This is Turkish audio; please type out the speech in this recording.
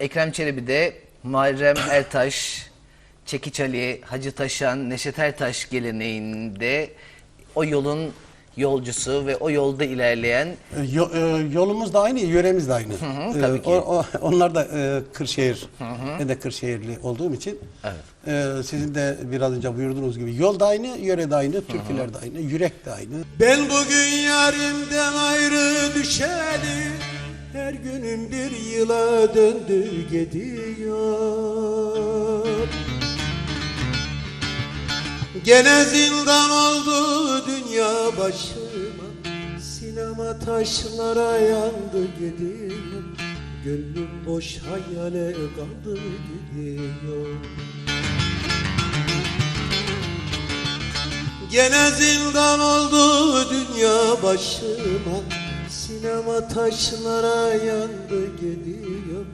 Ekrem Çelebi'de Muharrem Ertaş, Çekiç Ali, Hacı Taşan, Neşet Ertaş geleneğinde o yolun yolcusu ve o yolda ilerleyen E, yo- e, yolumuz da aynı, yöremiz de aynı. hı, E, tabii ki. o- o- onlar da e, Kırşehir, ben de Kırşehirli olduğum için. e, sizin de biraz önce buyurduğunuz gibi yol da aynı, yöre de aynı, türküler de aynı, yürek de aynı. Ben bugün yarimden ayrı her günüm bir yıla döndü gidiyor. Gene zindan oldu dünya başıma Sinema taşlara yandı gidiyor Gönlüm boş hayale kaldı gidiyor Gene zindan oldu dünya başıma Sinema taşlara yandı gidiyor